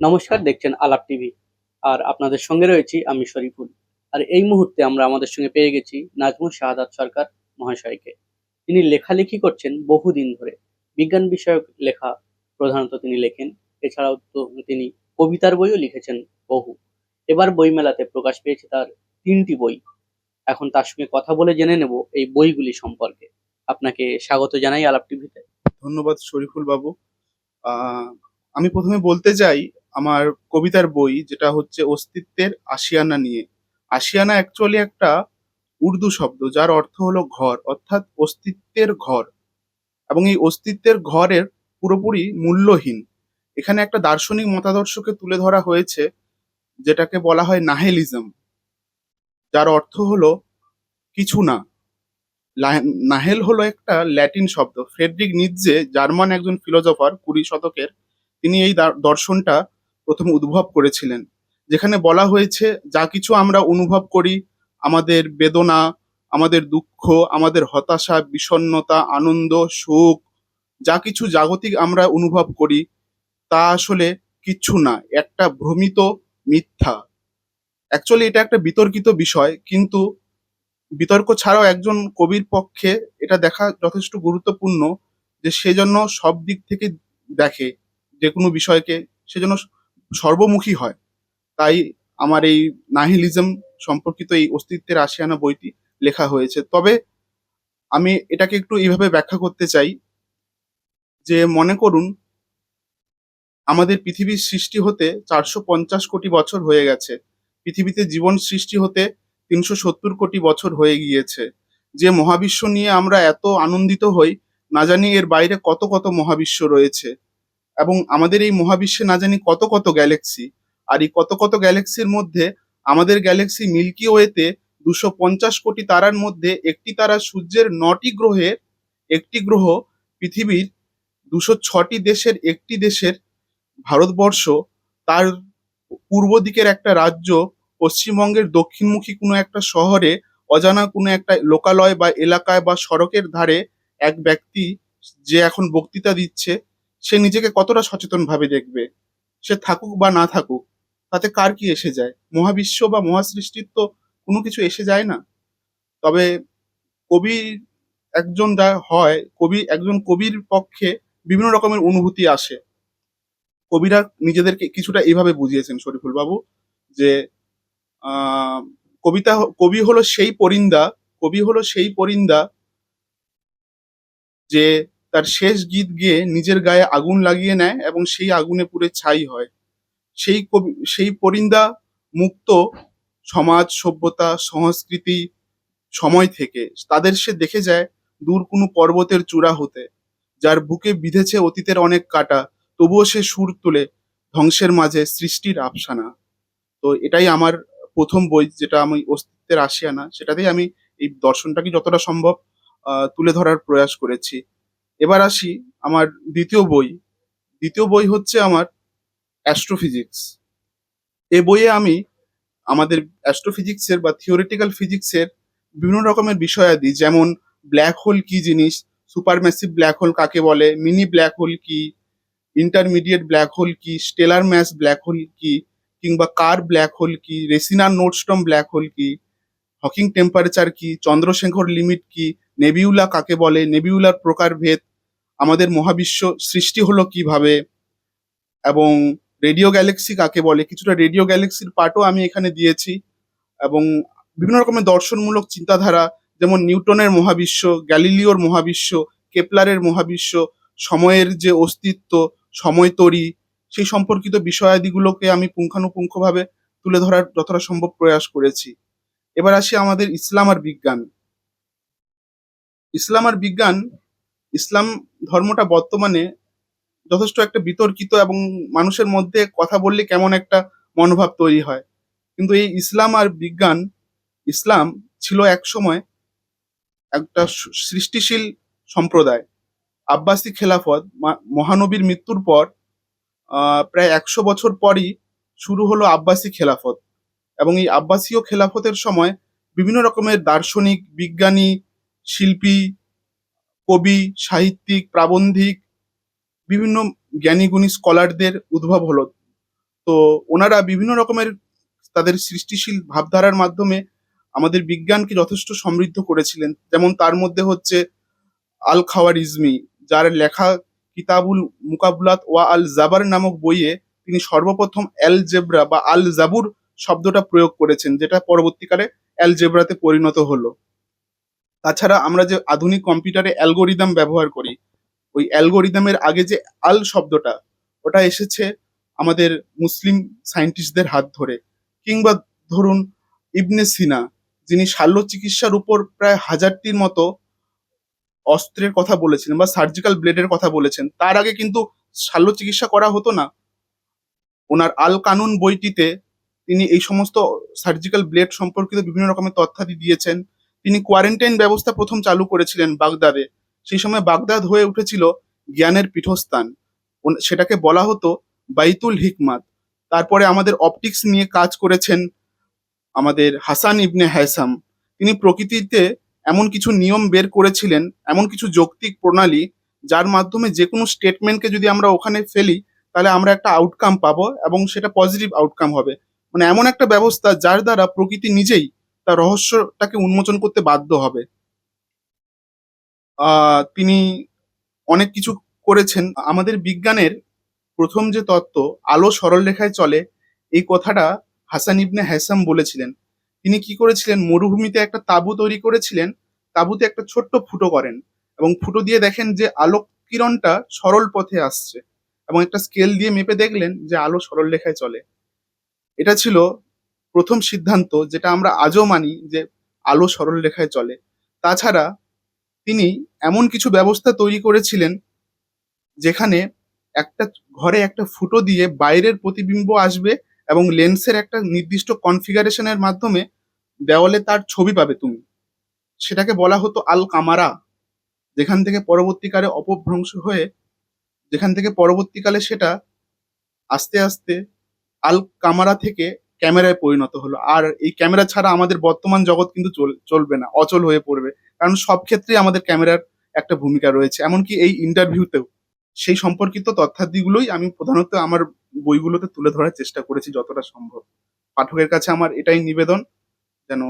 নমস্কার, দেখছেন আলাপ টিভি। আর আপনাদের সঙ্গে রয়েছি আমি শরীফুল। আর এই মুহূর্তে আমরা আমাদের সঙ্গে পেয়ে গেছি নাজমুল শাহাদাত সরকার মহাশয়কে। তিনি লেখালেখি করছেন বহুদিন ধরে। বিজ্ঞান বিষয়ক লেখা প্রধানত তিনি লেখেন। এছাড়াও তো তিনি কবিতার বইও লিখেছেন বহু। এবার বইমেলাতে প্রকাশ পেয়েছে তার তিনটি বই। এখন তার সঙ্গে কথা বলে জেনে নেব এই বইগুলি সম্পর্কে। আপনাকে স্বাগত জানাই আলাপ টিভিতে। ধন্যবাদ শরীফুল বাবু। আমি প্রথমে বলতে চাই আমার কবিতার বই, যেটা হচ্ছে অস্তিত্বের আশিয়ানা নিয়ে। আশিয়ানা অ্যাকচুয়ালি একটা উর্দু শব্দ, যার অর্থ হলো ঘর, অর্থাৎ অস্তিত্বের ঘর। এবং এই অস্তিত্বের ঘরের পুরোপুরি মূল্যহীন। এখানে একটা দার্শনিক মতাদর্শকে তুলে ধরা হয়েছে, যেটাকে বলা হয় নাহেলিজম, যার অর্থ হলো কিছু না। নাহেল হলো একটা ল্যাটিন শব্দ। ফ্রেডরিক নিৎজে জার্মান একজন ফিলোজফার কুড়ি শতকের, তিনি এই দার- দর্শনটা প্রথম উদ্ভব করেছিলেন। যেখানে বলা হয়েছে, যা কিছু আমরা অনুভব করি, আমাদের বেদনা, আমাদের দুঃখ, আমাদের হতাশা, বিষণ্ণতা, আনন্দ সুখ যা কিছু জাগতিক আমরা অনুভব করি, তা আসলে কিচ্ছু না, একটা ভ্রমিত মিথ্যা। অ্যাকচুয়ালি এটা একটা বিতর্কিত বিষয়, কিন্তু বিতর্ক ছাড়াও একজন কবির পক্ষে এটা দেখা যথেষ্ট গুরুত্বপূর্ণ যে সেজন্য সব দিক থেকে দেখে, যে কোনো বিষয়কে সেজন্য সর্বমুখী হয়। তাই আমার এই নাহিলিজম সম্পর্কিত এই অস্তিত্বের আশিয়ানা বইটি লেখা হয়েছে। তবে আমি এটাকে একটু এইভাবে ব্যাখ্যা করতে চাই যে মনে করুন, আমাদের পৃথিবীর সৃষ্টি হতে চারশো পঞ্চাশ কোটি বছর হয়ে গেছে। পৃথিবীতে জীবন সৃষ্টি হতে তিনশো সত্তর কোটি বছর হয়ে গিয়েছে। যে মহাবিশ্ব নিয়ে আমরা এত আনন্দিত হই, না জানি এর বাইরে কত কত মহাবিশ্ব রয়েছে। এবং আমাদের এই মহাবিশ্বে না জানি কত কত গ্যালাক্সি আর এই কত কত গ্যালাক্সির মধ্যে আমাদের গ্যালাক্সি মিল্কি ওয়েতে দুশো পঞ্চাশ কোটি তারার মধ্যে একটি তারা সূর্যের নটি গ্রহের একটি গ্রহ পৃথিবীর দুশো ছটি দেশের একটি দেশের ভারতবর্ষ, তার পূর্ব দিকের একটা রাজ্য, পশ্চিমবঙ্গের দক্ষিণমুখী কোনো একটা শহরে, অজানা কোনো একটা লোকালয় বা এলাকায় বা সড়কের ধারে এক ব্যক্তি যে এখন বক্তৃতা দিচ্ছে। সে নিজেকে কতটা সচেতন ভাবে দেখবে? সে থাকুক বা না থাকুক, তাতে কার কি এসে যায়? মহাবিশ্ব বা মহাসৃষ্টির তো কোনো কিছু এসে যায় না। তবে কবি একজন যা হয়, কবি একজন কবির পক্ষে বিভিন্ন রকমের অনুভূতি আসে। কবিরা নিজেদেরকে কিছুটা এইভাবে বুঝিয়েছেন শরীফুল বাবু যে কবিতা কবি হলো সেই পরিন্দা, কবি হলো সেই পরিন্দা যে তার শেষ গীত গেয়ে নিজের গায়ে আগুন লাগিয়ে নেয় এবং সেই আগুনে পুড়ে ছাই হয়। সেই কবি, সেই পরিন্দা মুক্ত সমাজ, সভ্যতা, সংস্কৃতি সময় থেকে তাদের সে দেখে যায় দূর কোনো পর্বতের চূড়া হতে, যার বুকে বিঁধেছে অতীতের অনেক কাটা, তবুও সে সুর তুলে ধ্বংসের মাঝে সৃষ্টির আফসানা। তো এটাই আমার প্রথম বই যেটা আমি অস্তিত্বের আশিয়ানা, সেটাতেই আমি এই দর্শনটাকে যতটা সম্ভব তুলে ধরার প্রয়াস করেছি। এবার আসি আমার দ্বিতীয় বই। দ্বিতীয় বই হচ্ছে আমার অ্যাস্ট্রোফিজিক্স এ বইয়ে আমি আমাদের অ্যাস্ট্রোফিজিক্সের বা থিওরিটিক্যাল ফিজিক্সের বিভিন্ন রকমের বিষয়াদি যেমন ব্ল্যাক হোল কি জিনিস সুপারম্যাসিভ ব্ল্যাক হোল কাকে বলে মিনি ব্ল্যাক হোল কি ইন্টারমিডিয়েট ব্ল্যাক হোল কি স্টেলার ম্যাস ব্ল্যাক হোল কি, কিংবা কার ব্ল্যাক হোল কি রেসিনার নোটস্টম ব্ল্যাক হোল কি হকিং টেম্পারেচার কি? চন্দ্রশেখর লিমিট কি? নেবিউলা কাকে বলে? নেবিউলার প্রকারভেদ আমাদের মহাবিশ্ব সৃষ্টি হলো কীভাবে? এবং রেডিও গ্যালাক্সি কাকে বলে? কিছুটা রেডিও গ্যালাক্সির পার্টও আমি এখানে দিয়েছি। এবং বিভিন্ন রকমের দর্শনমূলক চিন্তাধারা, যেমন নিউটনের মহাবিশ্ব, গ্যালিলিওর মহাবিশ্ব, কেপলারের মহাবিশ্ব, সময়ের যে অস্তিত্ব, সময় তরি, সেই সম্পর্কিত বিষয়াদিগুলোকে আমি পুঙ্খানুপুঙ্খভাবে তুলে ধরার যতটা সম্ভব প্রয়াস করেছি। এবার আসি আমাদের ইসলাম আর বিজ্ঞান। ইসলাম আর বিজ্ঞান, ইসলাম ধর্মটা বর্তমানে যথেষ্ট একটা বিতর্কিত এবং মানুষের মধ্যে কথা বললে কেমন একটা মনোভাব তৈরি হয়। কিন্তু এই ইসলাম আর বিজ্ঞান, ইসলাম ছিল এক সময় একটা সৃষ্টিশীল সম্প্রদায়। আব্বাসী খেলাফত মহানবীর মৃত্যুর পর প্রায় একশো বছর পরই শুরু হলো আব্বাসী খেলাফত। এবং এই আব্বাসীয় খেলাফতের সময় বিভিন্ন রকমের দার্শনিক, বিজ্ঞানী, শিল্পী, কবি, সাহিত্যিক, প্রাবন্ধিক, বিভিন্ন জ্ঞানীগুণী স্কলারদের উদ্ভব হলো। তো ওনারা বিভিন্ন রকমের তাদের সৃষ্টিশীল ভাবধারার মাধ্যমে আমাদের বিজ্ঞানকে যথেষ্ট সমৃদ্ধ করেছিলেন। যেমন তার মধ্যে হচ্ছে আল খাওয়ারিজমি যার লেখা কিতাবুল মুকাবলাত ওয়া আল জাবার নামক বইয়ে তিনি সর্বপ্রথম অ্যাল জেব্রা বা আল জাবুর শব্দটা প্রয়োগ করেছেন, যেটা পরবর্তীকালে অ্যালজেব্রাতে পরিণত হলো। তাছাড়া আমরা যে আধুনিক কম্পিউটারে অ্যালগোরিদম ব্যবহার করি, ওই অ্যালগোরিদমের আগে যে আল শব্দটা, ওটা এসেছে আমাদের মুসলিম সায়েন্টিস্টদের হাত ধরে। কিংবা ধরুন ইবনে সিনা, যিনি শাল্য চিকিৎসার উপর প্রায় হাজারটির মতো অস্ত্রের কথা বলেছেন বা সার্জিক্যাল ব্লেডের কথা বলেছেন, তার আগে কিন্তু শাল্য চিকিৎসা করা হতো না। ওনার আল কানুন বইটিতে তিনি এই সমস্ত সার্জিক্যাল ব্লেড সম্পর্কিত বিভিন্ন রকমের তথ্যাদি দিয়েছেন। তিনি কোয়ারেন্টাইন ব্যবস্থা প্রথম চালু করেছিলেন বাগদাদে। সেই সময় বাগদাদ হয়ে উঠেছিল জ্ঞানের পীঠস্থান। সেটাকে বলা হতো বাইতুল হিকমাত। তারপরে আমাদের অপটিক্স নিয়ে কাজ করেছেন আমাদের হাসান ইবনে হ্যাসাম। তিনি প্রকৃতিতে এমন কিছু নিয়ম বের করেছিলেন, এমন কিছু যৌক্তিক প্রণালী, যার মাধ্যমে যে কোনো স্টেটমেন্টকে যদি আমরা ওখানে ফেলি, তাহলে আমরা একটা আউটকাম পাবো এবং সেটা পজিটিভ আউটকাম হবে। মানে এমন একটা ব্যবস্থা যার দ্বারা প্রকৃতি নিজেই তার রহস্যটাকে উন্মোচন করতে বাধ্য হবে। তিনি অনেক কিছু করেছেন। আমাদের বিজ্ঞানের প্রথম যে তত্ত্ব, আলো সরল রেখায় চলে, এই কথাটা হাসান ইবনে হ্যাসাম বলেছিলেন। তিনি কি করেছিলেন? মরুভূমিতে একটা তাঁবু তৈরি করেছিলেন। তাঁবুতে একটা ছোট্ট ফুটো করেন এবং ফুটো দিয়ে দেখেন যে আলোক কিরণটা সরল পথে আসছে এবং একটা স্কেল দিয়ে মেপে দেখলেন যে আলো সরল রেখায় চলে। এটা ছিল প্রথম সিদ্ধান্ত যেটা আমরা আজও মানি যে আলো সরল রেখায় চলে। তাছাড়া তিনি এমন কিছু ব্যবস্থা তৈরি করেছিলেন যেখানে একটা ঘরে একটা ফুটো দিয়ে বাইরের প্রতিবিম্ব আসবে এবং লেন্সের একটা নির্দিষ্ট কনফিগারেশনের মাধ্যমে দেওয়ালে তার ছবি পাবে তুমি। সেটাকে বলা হতো আল কামারা। যেখান থেকে পরবর্তীকালে অপভ্রংশ হয়ে যেখান থেকে পরবর্তীকালে সেটা আস্তে আস্তে আল কামারা থেকে ক্যামেরায় পরিণত হলো। আর এই ক্যামেরা ছাড়া আমাদের বর্তমান জগৎ কিন্তু চল- চলবে না, অচল হয়ে পড়বে। কারণ সব ক্ষেত্রেই আমাদের ক্যামেরার একটা ভূমিকা রয়েছে। এমনকি এই ইন্টারভিউতেও সেই সম্পর্কিত তথ্যাদিগুলোই আমি প্রধানত আমার বইগুলোতে তুলে ধরার চেষ্টা করেছি যতটা সম্ভব। পাঠকের কাছে আমার এটাই নিবেদন, যেন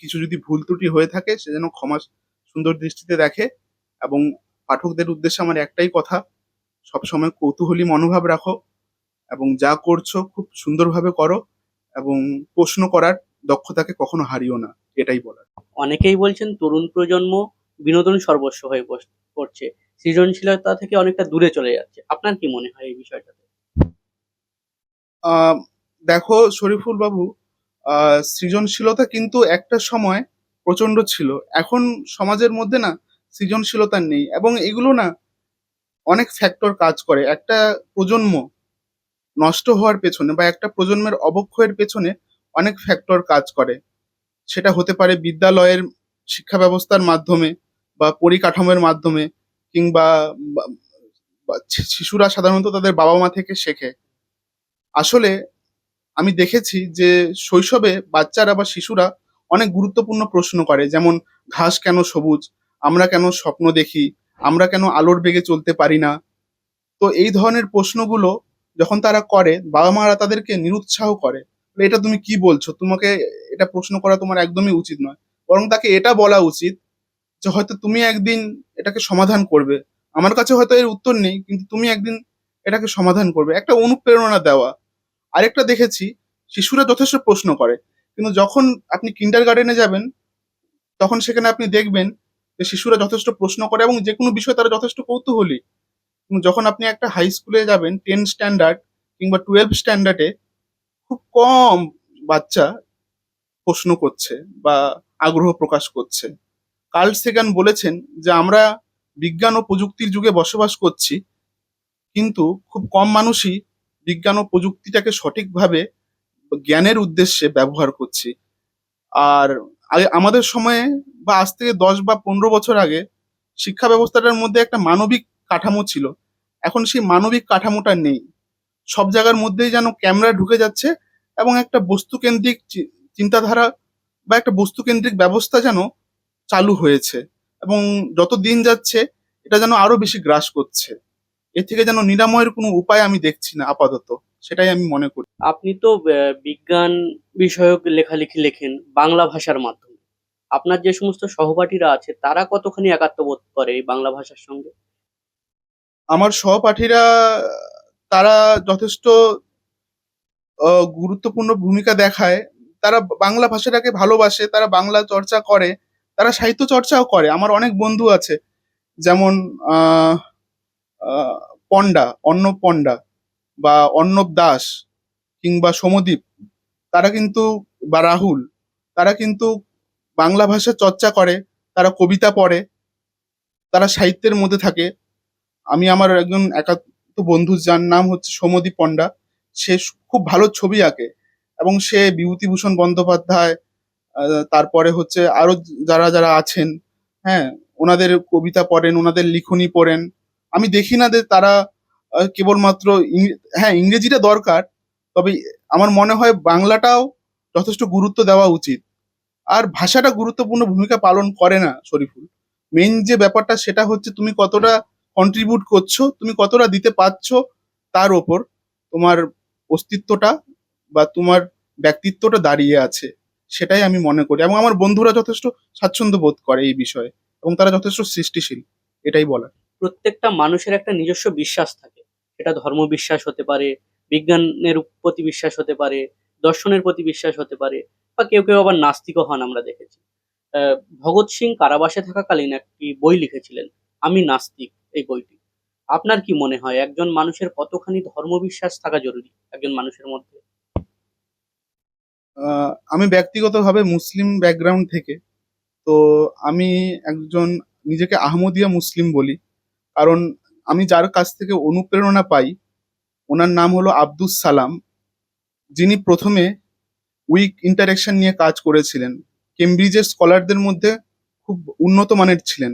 কিছু যদি ভুল ত্রুটি হয়ে থাকে, সে যেন ক্ষমা সুন্দর দৃষ্টিতে দেখে এবং পাঠকদের উদ্দেশ্যে আমার একটাই কথা, সবসময় কৌতূহলী মনোভাব রাখো। এবং যা করছ খুব সুন্দরভাবে করো এবং প্রশ্ন করার দক্ষতাকে কখনো হারিও না এটাই বলার। অনেকেই বলছেন তরুণ প্রজন্ম বিনোদন সর্বস্ব হয়ে পড়ছে সৃজনশীলতা থেকে অনেকটা দূরে চলে যাচ্ছে। আপনার কি মনে হয় এই বিষয়টাতে? দেখো শরীফুল বাবু আহ, সৃজনশীলতা কিন্তু একটা সময় প্রচণ্ড ছিল। এখন সমাজের মধ্যে না সৃজনশীলতা নেই এবং এগুলো না অনেক ফ্যাক্টর কাজ করে। একটা প্রজন্ম নষ্ট হওয়ার পেছনে বা একটা প্রজন্মের অবক্ষয়ের পেছনে অনেক ফ্যাক্টর কাজ করে। সেটা হতে পারে বিদ্যালয়ের শিক্ষা ব্যবস্থার মাধ্যমে বা পরিকাঠামোর মাধ্যমে কিংবা শিশুরা সাধারণত তাদের বাবা মা থেকে শেখে। আসলে আমি দেখেছি যে শৈশবে বাচ্চারা বা শিশুরা অনেক গুরুত্বপূর্ণ প্রশ্ন করে, যেমন ঘাস কেন সবুজ? আমরা কেন স্বপ্ন দেখি? আমরা কেন আলোর বেগে চলতে পারি না? তো এই ধরনের প্রশ্নগুলো যখন তারা করে, বাবা মারা তাদেরকে নিরুৎসাহ করে এটা তুমি কি বলছো? তোমাকে এটা প্রশ্ন করা তোমার একদমই উচিত নয়। বরং তাকে এটা বলা উচিত যে, হয়তো তুমি একদিন এটাকে সমাধান করবে। আমার কাছে হয়তো এর উত্তর নেই, কিন্তু তুমি একদিন এটাকে সমাধান করবে। একটা অনুপ্রেরণা দেওয়া। আরেকটা দেখেছি, শিশুরা যথেষ্ট প্রশ্ন করে, কিন্তু যখন আপনি কিন্ডার গার্ডেনে যাবেন, তখন সেখানে আপনি দেখবেন যে, শিশুরা যথেষ্ট প্রশ্ন করে এবং যে কোনো বিষয়ে তারা যথেষ্ট কৌতূহলী। যখন আপনি একটা হাই স্কুলে যাবেন টেন স্ট্যান্ডার্ড কিংবা টুয়েলভ স্ট্যান্ডার্ডে খুব কম বাচ্চা প্রশ্ন করছে বা আগ্রহ প্রকাশ করছে। কার্ল সেগান বলেছেন যে, আমরা বিজ্ঞান ও প্রযুক্তির যুগে বসবাস করছি, কিন্তু খুব কম মানুষই বিজ্ঞান ও প্রযুক্তিটাকে সঠিকভাবে জ্ঞানের উদ্দেশ্যে ব্যবহার করছি। আর আমাদের সময়ে বা আজ থেকে দশ বা পনেরো বছর আগে শিক্ষা ব্যবস্থাটার মধ্যে একটা মানবিক কাঠামো ছিল। এখন সেই মানবিক কাঠামোটা নেই। সব জায়গার মধ্যেই যেন ক্যামেরা ঢুকে যাচ্ছে এবং একটা বস্তুকেন্দ্রিক চিন্তাধারা বা একটা বস্তুকেন্দ্রিক ব্যবস্থা যেন চালু হয়েছে এবং যত দিন যাচ্ছে এটা যেন আরও বেশি গ্রাস করছে। এর থেকে যেন নিরাময়ের কোনো উপায় আমি দেখছি না আপাতত, সেটাই আমি মনে করি। আপনি তো বিজ্ঞান বিষয়ক লেখালেখি লেখেন বাংলা ভাষার মাধ্যমে। আপনার যে সমস্ত সহপাঠীরা আছে তারা কতখানি একাত্মবোধ করে বাংলা ভাষার সঙ্গে? আমার সহপাঠীরা, তারা যথেষ্ট গুরুত্বপূর্ণ ভূমিকা দেখায়। তারা বাংলা ভাষাটাকে ভালোবাসে, তারা বাংলা চর্চা করে, তারা সাহিত্য চর্চাও করে। আমার অনেক বন্ধু আছে, যেমন পণ্ডা, অর্ণব পণ্ডা বা অর্ণব দাস কিংবা সমদ্বীপ তারা কিন্তু, বা রাহুল, তারা কিন্তু বাংলা ভাষা চর্চা করে, তারা কবিতা পড়ে, তারা সাহিত্যের মধ্যে থাকে। আমি আমার একজন একাত্ম বন্ধু, যার নাম হচ্ছে সমদীপ পণ্ডা, সে খুব ভালো ছবি আঁকে এবং সে বিভূতিভূষণ বন্দ্যোপাধ্যায় তারপরে হচ্ছে আরও যারা যারা আছেন হ্যাঁ ওনাদের কবিতা পড়েন, ওনাদের লিখনি পড়েন। আমি দেখি না যে তারা কেবলমাত্র হ্যাঁ ইংরেজিটা দরকার, তবে আমার মনে হয় বাংলাটাও যথেষ্ট গুরুত্ব দেওয়া উচিত। আর ভাষাটা গুরুত্বপূর্ণ ভূমিকা পালন করে না শরীফুল। মেইন যে ব্যাপারটা, সেটা হচ্ছে তুমি কতটা কন্ট্রিবিউট করছ, তুমি কতটা দিতে পারছ তার ওপর তোমার অস্তিত্বটা বা তোমার ব্যক্তিত্বটা দাঁড়িয়ে আছে, সেটাই আমি মনে করি। এবং আমার বন্ধুরা যথেষ্ট স্বাচ্ছন্দ্য বোধ করে এই বিষয়ে, এবং তারা যথেষ্ট সৃষ্টিশীল, এটাই বলার। প্রত্যেকটা মানুষের একটা নিজস্ব বিশ্বাস থাকে। সেটা ধর্ম বিশ্বাস হতে পারে, বিজ্ঞানের প্রতি বিশ্বাস হতে পারে, দর্শনের প্রতি বিশ্বাস হতে পারে, বা কেউ কেউ আবার নাস্তিকও হন আমরা দেখেছি। ভগৎ সিং কারাবাসে থাকাকালীন একটি বই লিখেছিলেন, আমি নাস্তিক। এই বইটি। আপনার কি মনে হয় একজন মানুষের কতখানি ধর্মবিশ্বাস থাকা জরুরি একজন মানুষের মধ্যে? আমি ব্যক্তিগতভাবে মুসলিম ব্যাকগ্রাউন্ড থেকে, তো আমি একজন নিজেকে আহমদিয়া মুসলিম বলি, কারণ আমি যার কাছ থেকে অনুপ্রেরণা পাই, ওনার নাম হলো আব্দুস সালাম, যিনি প্রথমে উইক ইন্টারেকশন নিয়ে কাজ করেছিলেন কেমব্রিজের স্কলারদের মধ্যে খুব উন্নত মানের ছিলেন।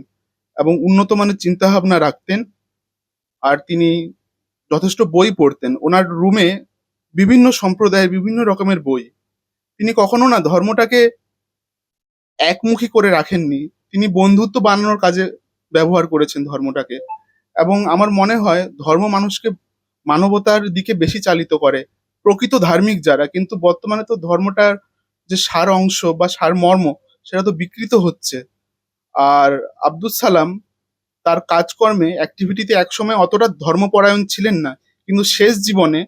এবং উন্নত মানের চিন্তাভাবনা রাখতেন আর তিনি যথেষ্ট বই পড়তেন। ওনার রুমে বিভিন্ন সম্প্রদায়ের বিভিন্ন রকমের বই। তিনি কখনো না ধর্মটাকে একমুখী করে রাখেননি। তিনি বন্ধুত্ব বানানোর কাজে ব্যবহার করেছেন ধর্মটাকে এবং আমার মনে হয় ধর্ম মানুষকে মানবতার দিকে বেশি চালিত করে। প্রকৃত ধার্মিক যারা, কিন্তু বর্তমানে তো ধর্মটার যে সার অংশ বা সার মর্ম, সেটা তো বিকৃত হচ্ছে। আর আব্দুল সালাম তার কাজকর্মে অ্যাক্টিভিটিতে একসময় অতটা ধর্মপরায়ণ ছিলেন না, কিন্তু শেষ জীবনে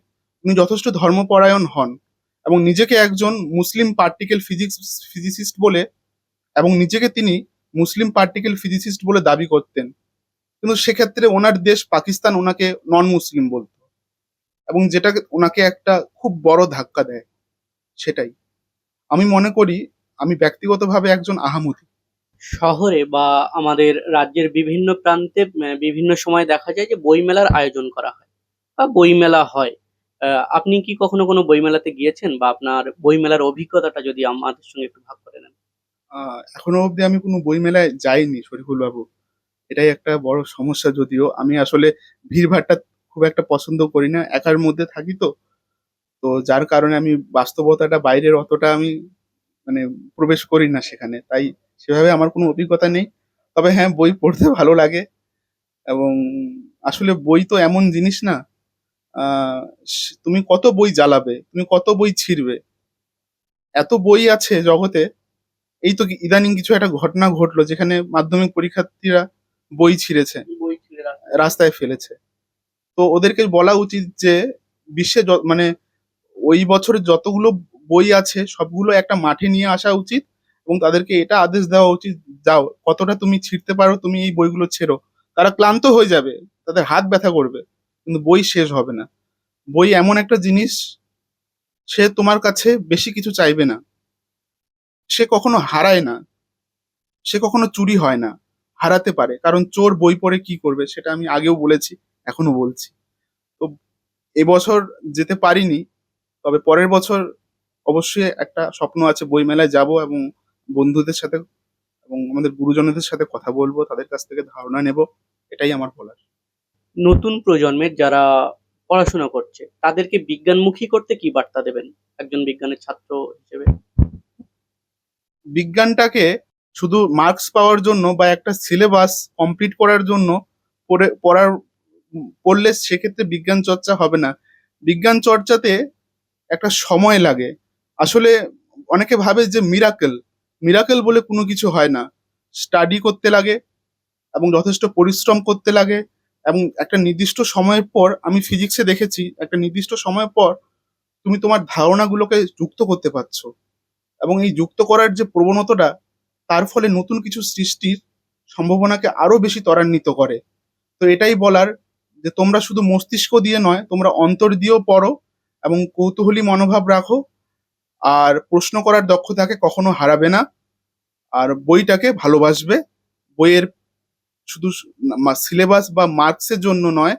উনি যথেষ্ট ধর্মপরায়ণ হন এবং নিজেকে একজন মুসলিম পার্টিকেল ফিজিক্স ফিজিসিস্ট বলে এবং নিজেকে তিনি মুসলিম পার্টিকেল ফিজিসিস্ট বলে দাবি করতেন। কিন্তু সেক্ষেত্রে ওনার দেশ পাকিস্তান ওনাকে নন মুসলিম বলতো এবং যেটা ওনাকে একটা খুব বড় ধাক্কা দেয়, সেটাই। আমি মনে করি, আমি ব্যক্তিগতভাবে একজন আহামতি। শহরে বা আমাদের রাজ্যের বিভিন্ন প্রান্তে বিভিন্ন সময় দেখা যায় যে বইমেলার আয়োজন করা হয় বা বইমেলা হয়। আপনি কি কখনো কোনো বইমেলাতে গিয়েছেন বা আপনার বইমেলার অভিজ্ঞতাটা যদি আমাদের সঙ্গে একটু ভাগ করে নেন? এখনও অবধি আমি কোনো বইমেলায় যাইনি শরীফুল বাবু এটাই একটা বড় সমস্যা যদিও। আমি আসলে ভিড়ভাড়টা খুব একটা পছন্দ করি না, একার মধ্যে থাকি তো। তো যার কারণে আমি বাস্তবতাটা বাইরের অতটা আমি মানে প্রবেশ করি না সেখানে। তাই সেভাবে আমার কোনো অভিজ্ঞতা নেই। তবে হ্যাঁ বই পড়তে ভালো লাগে এবং আসলে বই তো এমন জিনিস না আহ, তুমি কত বই জ্বালাবে তুমি কত বই ছিঁড়বে। এত বই আছে জগতে এই তো ইদানিং কিছু একটা ঘটনা ঘটলো যেখানে মাধ্যমিক পরীক্ষার্থীরা বই ছিঁড়েছে বই রাস্তায় ফেলেছে। তো ওদেরকে বলা উচিত যে বিশ্বে মানে ওই বছরে যতগুলো বই আছে সবগুলো একটা মাঠে নিয়ে আসা উচিত এবং তাদেরকে এটা আদেশ দেওয়া উচিত, যাও, কতটা তুমি ছিঁড়তে পারো, তুমি এই বইগুলো ছেড়ো। তারা ক্লান্ত হয়ে যাবে, তাদের হাত ব্যথা করবে, কিন্তু বই শেষ হবে না। বই এমন একটা জিনিস, সে তোমার কাছে বেশি কিছু চাইবে না। সে কখনো হারায় না, সে কখনো চুরি হয় না, হারাতে পারে। কারণ চোর বই পড়ে কি করবে, সেটা আমি আগেও বলেছি, এখনও বলছি। তো এবছর যেতে পারিনি, তবে পরের বছর অবশ্যই একটা স্বপ্ন আছে বই মেলায় যাব এবং বন্ধুদের সাথে এবং আমাদের গুরুজনদের সাথে কথা বলব তাদের কাছ থেকে ধারণা নেব এটাই আমার বলার। নতুন প্রজন্মের যারা পড়াশোনা করছে তাদেরকে বিজ্ঞানমুখী করতে কি বার্তা দেবেন একজন বিজ্ঞানের ছাত্র হিসেবে? বিজ্ঞানটাকে শুধু মার্কস পাওয়ার জন্য বা একটা সিলেবাস কমপ্লিট করার জন্য পড়ে পড়ার পড়লে সেক্ষেত্রে বিজ্ঞান চর্চা হবে না। বিজ্ঞান চর্চাতে একটা সময় লাগে। আসলে অনেকে ভাবে যে মিরাকেল মিরাকেল বলে কোনো কিছু হয় না। স্টাডি করতে লাগে এবং যথেষ্ট পরিশ্রম করতে লাগে এবং একটা নির্দিষ্ট সময়ের পর আমি ফিজিক্সে দেখেছি, একটা নির্দিষ্ট সময়ের পর তুমি তোমার ধারণাগুলোকে যুক্ত করতে পারছ। এবং এই যুক্ত করার যে প্রবণতাটা, তার ফলে নতুন কিছু সৃষ্টির সম্ভাবনাকে আরও বেশি ত্বরান্বিত করে। তো এটাই বলার যে তোমরা শুধু মস্তিষ্ক দিয়ে নয়, তোমরা অন্তর দিয়েও পড়ো এবং কৌতূহলী মনোভাব রাখো। আর প্রশ্ন করার দক্ষতাকে কখনো হারাবে না। আর বইটাকে ভালোবাসবে। বইয়ের শুধু সিলেবাস বা মার্কসের জন্য নয়,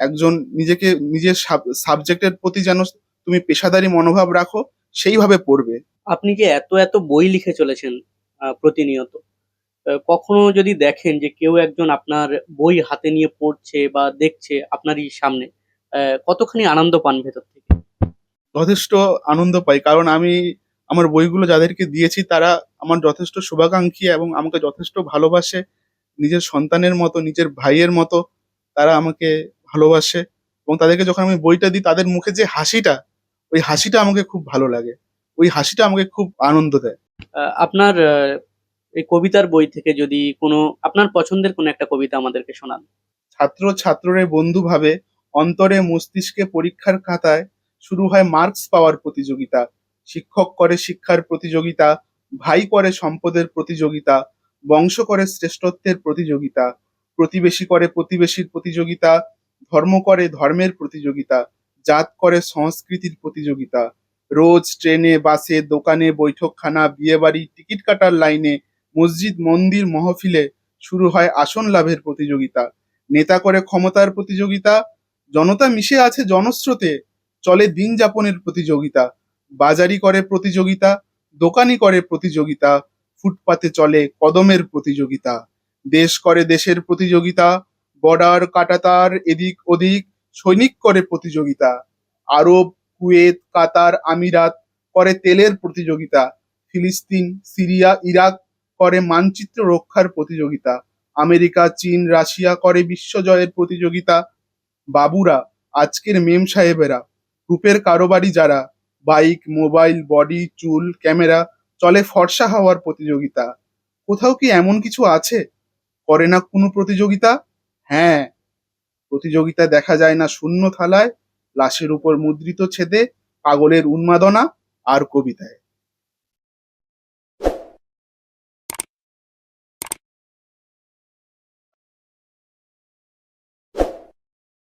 একজন নিজেকে, নিজের সাবজেক্টের প্রতি যেন তুমি পেশাদারি মনোভাব রাখো, সেইভাবে পড়বে। আপনি যে এত এত বই লিখে চলেছেন প্রতিনিয়ত কখনো যদি দেখেন যে কেউ একজন আপনার বই হাতে নিয়ে পড়ছে বা দেখছে আপনারই সামনে কতখানি আনন্দ পান ভেতর থেকে? যথেষ্ট আনন্দ পাই। কারণ আমি আমার বইগুলো যাদেরকে দিয়েছি তারা আমার যথেষ্ট শুভাকাঙ্ক্ষী এবং আমাকে যথেষ্ট ভালোবাসে। নিজের সন্তানের মতো নিজের ভাইয়ের মতো তারা আমাকে ভালোবাসে এবং তাদেরকে যখন আমি বইটা দিই তাদের মুখে যে হাসিটা ওই হাসিটা আমাকে খুব ভালো লাগে। ওই হাসিটা আমাকে খুব আনন্দ দেয়। আপনার এই কবিতার বই থেকে যদি কোনো আপনার পছন্দের কোনো একটা কবিতা আমাদেরকে শোনান। ছাত্র ছাত্ররে বন্ধু ভাবে অন্তরে মস্তিষ্কে পরীক্ষার খাতায় শুরু হয় মার্কস পাওয়ার প্রতিযোগিতা, শিক্ষক করে শিক্ষার প্রতিযোগিতা, ভাই করে সম্পদের প্রতিযোগিতা, বংশ করে শ্রেষ্ঠত্বের প্রতিযোগিতা, প্রতিবেশী করে প্রতিবেশীর প্রতিযোগিতা, ধর্ম করে ধর্মের প্রতিযোগিতা, জাত করে সংস্কৃতির প্রতিযোগিতা। রোজ ট্রেনে, বাসে, দোকানে, বৈঠকখানা, বিয়েবাড়ি, টিকিট কাটার লাইনে, মসজিদ, মন্দির, মহফিলে শুরু হয় আসন লাভের প্রতিযোগিতা। নেতা করে ক্ষমতার প্রতিযোগিতা, জনতা মিশে আছে জনস্রোতে চলে দিন যাপনের প্রতিযোগিতা, বাজারি করে প্রতিযোগিতা, দোকানি করে প্রতিযোগিতা, ফুটপাতে চলে কদমের প্রতিযোগিতা, দেশ করে দেশের প্রতিযোগিতা, বর্ডার কাটাতার এদিক ওদিক, সৈনিক করে প্রতিযোগিতা, আরব, কুয়েত, কাতার, আমিরাত করে তেলের প্রতিযোগিতা, ফিলিস্তিন, সিরিয়া, ইরাক করে মানচিত্র রক্ষার প্রতিযোগিতা, আমেরিকা, চীন, রাশিয়া করে বিশ্বজয়ের প্রতিযোগিতা। বাবুরা, আজকের মেম সাহেবেরা রূপের কারোবারি যারা বাইক, মোবাইল, বডি, চুল, ক্যামেরা চলে ফর্সা হওয়ার প্রতিযোগিতা। কোথাও কি এমন কিছু আছে? করে না কোনো প্রতিযোগিতা? হ্যাঁ প্রতিযোগিতা দেখা যায় না শূন্য থালায়, লাশের উপর মুদ্রিত ছেদে, পাগলের উন্মাদনা আর কবিতায়।